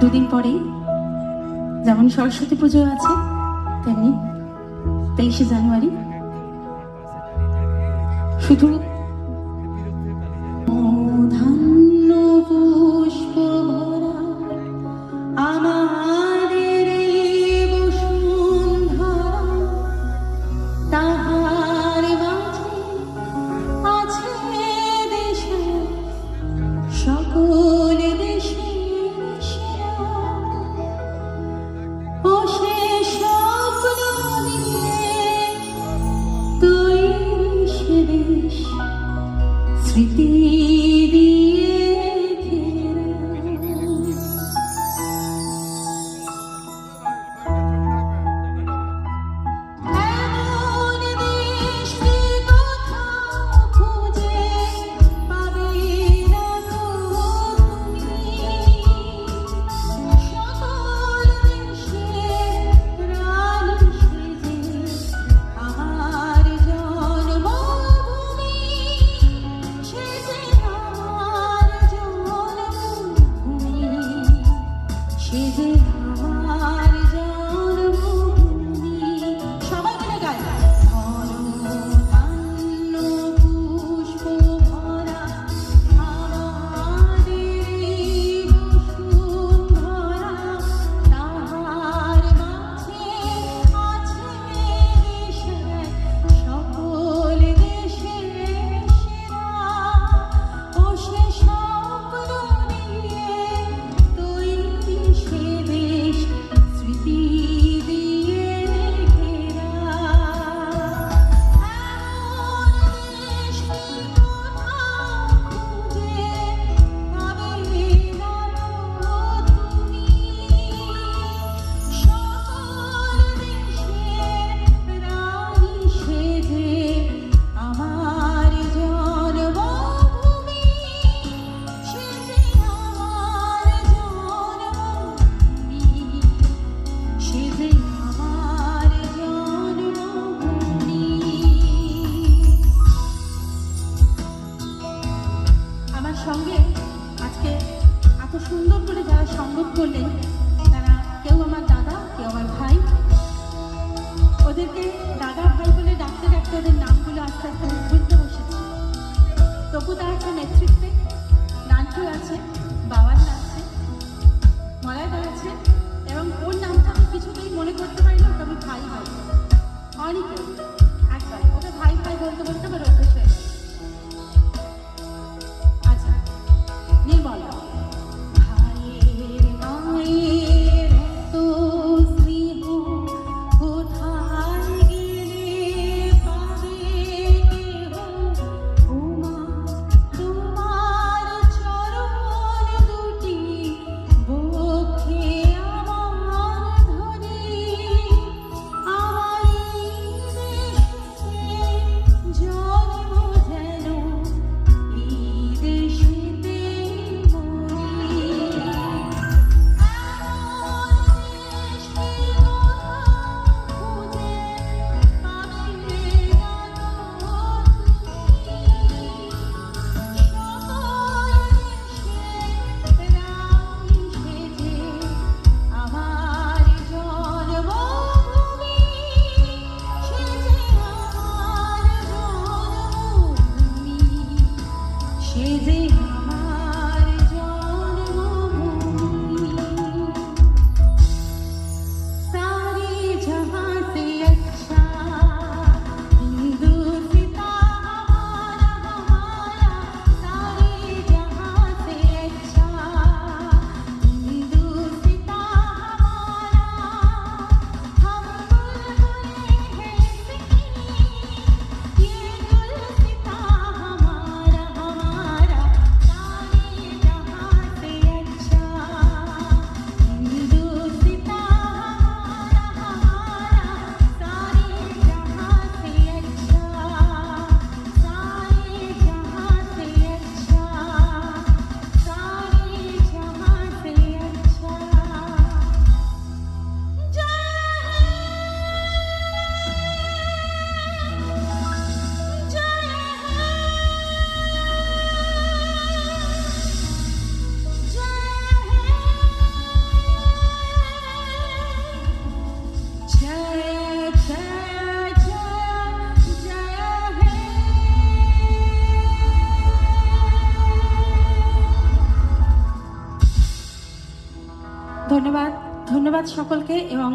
দুদিন পরেই যেমন সরস্বতী পুজো আছে তেমনি তেইশে জানুয়ারি। শুধু এত সুন্দর করে যারা সংগত করলেন, তারা কেউ আমার দাদা, কেউ আমার ভাই। ওদেরকে দাদা ভাই বলে ডাকতে ডাকতে ওদের নামগুলো আস্তে আস্তে ধন্যবাদ ধন্যবাদ সকলকে এবং